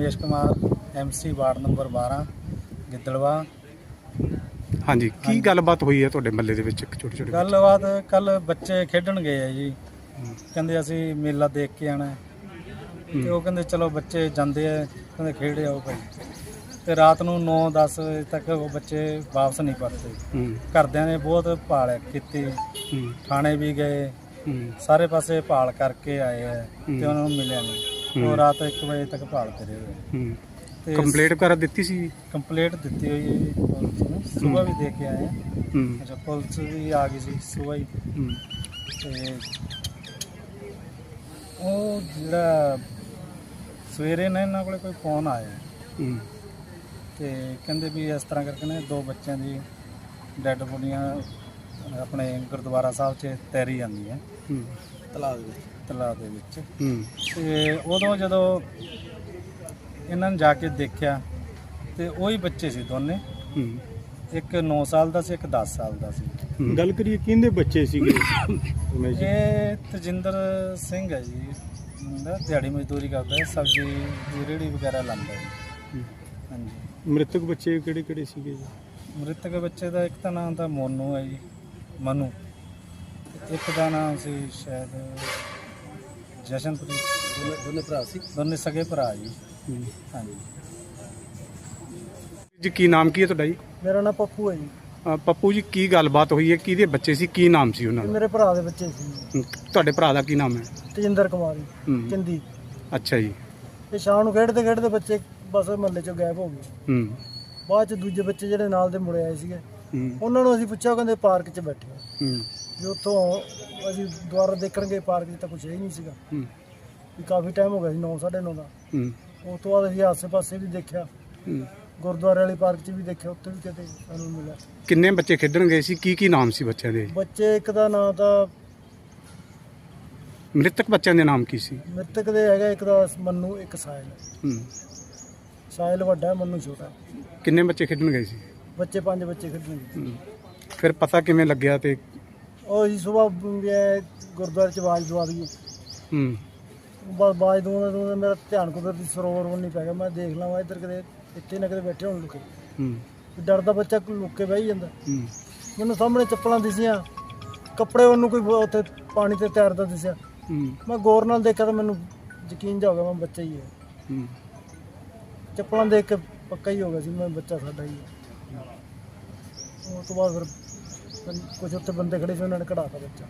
Ramesh Kumar MC ward number 12 Giddarwaha. ਹਾਂਜੀ ਕੀ ਗੱਲਬਾਤ ਹੋਈ ਹੈ ਤੁਹਾਡੇ ਮੱਲੇ ਦੇ ਵਿੱਚ ਇੱਕ ਛੋਟੇ ਛੋਟੇ ਗੱਲਬਾਤ ਕੱਲ ਬੱਚੇ ਖੇਡਣ ਗਏ ਆ ਜੀ। ਕਹਿੰਦੇ ਅਸੀਂ ਮੇਲਾ ਦੇਖ ਕੇ ਆਣਾ ਹੈ। ਤੇ ਉਹ ਕਹਿੰਦੇ ਚਲੋ ਬੱਚੇ ਜਾਂਦੇ ਆ ਕਹਿੰਦੇ ਖੇਡ ਆਓ ਭਾਈ ਤੇ ਰਾਤ ਨੂੰ 9-10 ਵਜੇ ਤੱਕ ਉਹ ਬੱਚੇ ਵਾਪਸ ਨਹੀਂ ਪਰਤੇ। ਹੂੰ। ਘਰਦਿਆਂ ਨੇ ਬਹੁਤ ਭਾਲ ਕੀਤੀ। ਹੂੰ। ਥਾਣੇ ਵੀ ਗਏ। ਹੂੰ। ਸਾਰੇ ਪਾਸੇ ਭਾਲ ਕਰਕੇ ਆਏ ਆ ਤੇ। ਉਹਨਾਂ ਨੂੰ ਮਿਲਿਆ ਨਹੀਂ। ਉਹ ਰਾਤ 1 ਵਜੇ ਤੱਕ ਭਾਲ ਕਰੇ ਹੋਏ ਹੂੰ। ਤੇ ਕੰਪਲੀਟ ਵਗੈਰਾ ਦਿੱਤੀ ਸੀ? ਕੰਪਲੀਟ ਦਿੱਤੀ ਹੋਈ ਹੈ ਜੀ ਪੁਲਿਸ ਨੂੰ। ਸਵੇਰ ਵੀ ਦੇ ਕੇ ਆਏ ਹੂੰ। ਅੱਛਾ ਪੁਲਿਸ ਵੀ ਆ ਗਈ ਸੀ ਸਵੇਰ ਹੀ। ਹੂੰ। ਤੇ ਉਹ ਜਿਹੜਾ ਸਵੇਰੇ ਨਾ ਇਹਨਾਂ ਕੋਲੇ ਕੋਈ ਫੋਨ ਆਇਆ। ਹੂੰ। ਤੇ ਕਹਿੰਦੇ ਵੀ ਇਸ ਤਰ੍ਹਾਂ ਕਰਕੇ ਨੇ ਦੋ ਬੱਚਿਆਂ ਦੀ ਡੈੱਡ ਬੋਡੀਆਂ ਆਪਣੇ ਗੁਰਦੁਆਰਾ ਸਾਹਿਬ 'ਚ ਤੈਰੀ ਜਾਂਦੀਆਂ। ਹੂੰ। ਤਲਾਬ ਵਿੱਚ। ਤਲਾਬ ਦੇ ਵਿੱਚ। ਹੂੰ। ਤੇ ਉਦੋਂ ਜਦੋਂ ਇਹਨਾਂ ਨੇ ਜਾ ਕੇ ਦੇਖਿਆ ਤੇ ਉਹੀ ਬੱਚੇ ਸੀ ਦੋਨੇ। ਹੂੰ। ਇੱਕ 9 ਸਾਲ ਦਾ ਸੀ ਇੱਕ 10 ਸਾਲ ਦਾ ਸੀ। ਗੱਲ ਕਰੀਏ ਕਿਹਦੇ ਬੱਚੇ ਸੀਗੇ? ਰਮੇਸ਼ ਜੀ? ਇਹ ਤਜਿੰਦਰ ਸਿੰਘ ਹੈ ਜੀ। ਮੁੰਡਾ ਦਿਹਾੜੀ ਮਜ਼ਦੂਰੀ ਕਰਦਾ ਹੈ ਸਬਜ਼ੀ ਦੀ ਵਗੈਰਾ ਲਾਉਂਦਾ ਹੈ। ਹਾਂਜੀ। ਮ੍ਰਿਤਕ ਬੱਚੇ ਕਿਹੜੇ ਕਿਹੜੇ ਸੀਗੇ ਜੀ? ਮ੍ਰਿਤਕ ਬੱਚੇ ਦਾ ਇੱਕ ਤਾਂ ਨਾਮ ਤਾਂ ਮੋਨੂ ਹੈ ਜੀ ਮਨੂ। ਇੱਕ ਦਾ ਨਾਮ ਸੀ ਸ਼ਾਇਦ ਜਸ਼ਨਪ੍ਰੀਤ ਦੋਨੇ ਭਰਾ ਸੀ? ਦੋਨੇ ਸਗੇ ਭਰਾ ਜੀ। ਹੂੰ। ਹਾਂਜੀ। ਜੀ ਕੀ ਨਾਮ ਕੀ ਹੈ ਤੁਹਾਡਾ ਜੀ? ਮੇਰਾ ਨਾਮ ਪੱਪੂ ਹੈ ਜੀ। ਅ, ਪੱਪੂ ਜੀ ਕੀ ਗੱਲਬਾਤ ਹੋਈ ਹੈ? ਕਿਹਦੇ ਬੱਚੇ ਸੀ? ਕੀ ਨਾਮ ਸੀ ਉਹਨਾਂ ਇਹ ਦਾ? ਮੇਰੇ ਭਰਾ ਦੇ ਬੱਚੇ ਸੀ। ਤੁਹਾਡੇ ਭਰਾ ਦਾ ਕੀ ਨਾਮ ਹੈ? ਤੇਜਿੰਦਰ ਕੁਮਾਰੀ ਹੂੰ। ਚੰਦੀ। ਅੱਛਾ ਜੀ। ਤੇ ਸ਼ਾਮ ਨੂੰ ਖੇਡਦੇ ਖੇਡਦੇ ਬੱਚੇ ਬਸ ਮਹੱਲੇ ਚੋਂ ਗਾਇਬ ਹੋ ਗਏ। ਹੂੰ। ਬਾਅਦ ਚ ਦੂਜੇ ਬੱਚੇ ਜਿਹੜੇ ਨਾਲ ਦੇ ਮੁੜੇ ਆਏ ਸੀਗੇ ਉਹਨਾਂ ਨੂੰ ਅਸੀਂ ਪੁੱਛਿਆ ਉਹ ਕਹਿੰਦੇ ਪਾਰਕ 'ਚ ਬੈਠੇ ਆ। ਹੂੰ। ਵੀ ਉੱਥੋਂ ਅਸੀਂ ਦੁਆਰਾ ਦੇਖਣ ਗਏ ਪਾਰਕ 'ਚ ਤਾਂ ਕੁਝ ਹੈ ਹੀ ਨਹੀਂ ਸੀਗਾ। ਹੂੰ। ਵੀ ਕਾਫੀ ਟਾਈਮ ਹੋ ਗਿਆ ਸੀ 9 9:30 ਦਾ। ਹੂੰ। ਉਸ ਤੋਂ ਬਾਅਦ ਅਸੀਂ ਆਸੇ-ਪਾਸੇ ਵੀ ਦੇਖਿਆ। ਹੂੰ। ਗੁਰਦੁਆਰੇ ਵਾਲੀ ਪਾਰਕ 'ਚ ਵੀ ਦੇਖਿਆ ਉੱਥੇ ਵੀ ਕਿਤੇ ਸਾਨੂੰ ਮਿਲਿਆ। ਕਿੰਨੇ ਬੱਚੇ ਖੇਡਣ ਗਏ ਸੀ? ਕੀ ਕੀ ਨਾਮ ਸੀ ਬੱਚਿਆਂ ਦੇ? ਬੱਚੇ ਇੱਕ ਦਾ ਨਾਂ ਤਾਂ ਮ੍ਰਿਤਕ ਬੱਚਿਆਂ ਦੇ ਨਾਮ ਕੀ ਸੀ? ਮ੍ਰਿਤਕ ਦੇ ਹੈਗਾ ਇੱਕ ਦਾ ਮੰਨੂ ਇੱਕ ਸਾਹਿਲ ਹੂੰ। ਸਾਹਿਲ ਵੱਡਾ ਮੰਨੂ ਛੋਟਾ। ਕਿੰਨੇ ਬੱਚੇ ਖੇਡਣ ਗਏ ਸੀ? ਬੱਚੇ ਪੰਜ ਬੱਚੇ ਖੇਡਣਗੇ ਹੂੰ। ਫਿਰ ਪਤਾ ਕਿਵੇਂ ਲੱਗਿਆ ਤੇ ਉਹ ਜੀ ਸਵੇਰ ਗੁਰਦੁਆਰੇ ਚ ਆਵਾਜ਼ ਦਵਾ ਦਈਏ। ਹੂੰ। ਬਸ ਆਵਾਜ਼ ਦਵਾਉਂਦੇ ਦਵਾਉਂਦੇ ਮੇਰਾ ਧਿਆਨ ਕੁਦਰਤੀ ਸਰੋਵਰ ਵੱਲ ਨਹੀਂ ਪੈ ਗਿਆ। ਮੈਂ ਦੇਖ ਲਵਾਂ ਇੱਧਰ ਕਿਤੇ ਇੱਥੇ ਨਾ ਕਿਤੇ ਬੈਠੇ ਹੋਣ ਲੁਕੇ। ਹੂੰ। ਵੀ ਡਰਦਾ ਬੱਚਾ ਲੁੱਕ ਕੇ ਬਹਿ ਜਾਂਦਾ। ਹੂੰ। ਮੈਨੂੰ ਸਾਹਮਣੇ ਚੱਪਲਾਂ ਦਿਸੀਆਂ। ਕੱਪੜੇ ਉਹਨੂੰ ਕੋਈ ਬ- ਉੱਥੇ ਪਾਣੀ ਤੇ ਤੈਰਦਾ ਦਿਸਿਆ। ਹੂੰ। ਮੈਂ ਗੌਰ ਨਾਲ ਦੇਖਿਆ ਤਾਂ ਮੈਨੂੰ ਯਕੀਨ ਜਾ ਹੋ ਗਿਆ ਮੈਂ ਬੱਚਾ ਹੀ ਹੈ। ਹੂੰ। ਚੱਪਲਾਂ ਦੇਖ ਕੇ ਪੱਕਾ ਹੀ ਹੋ ਗਿਆ ਸੀ ਮੈਂ ਬੱਚਾ ਸਾਡਾ ਹੀ ਹੈ। ਉਸ ਤੋਂ ਬਾਅਦ ਫਿਰ ਕੁਝ ਉੱਥੇ ਬੰਦੇ ਖੜੇ ਸੀ ਉਹਨਾਂ ਨੇ ਕਢਾਤਾ ਬੱਚਾ।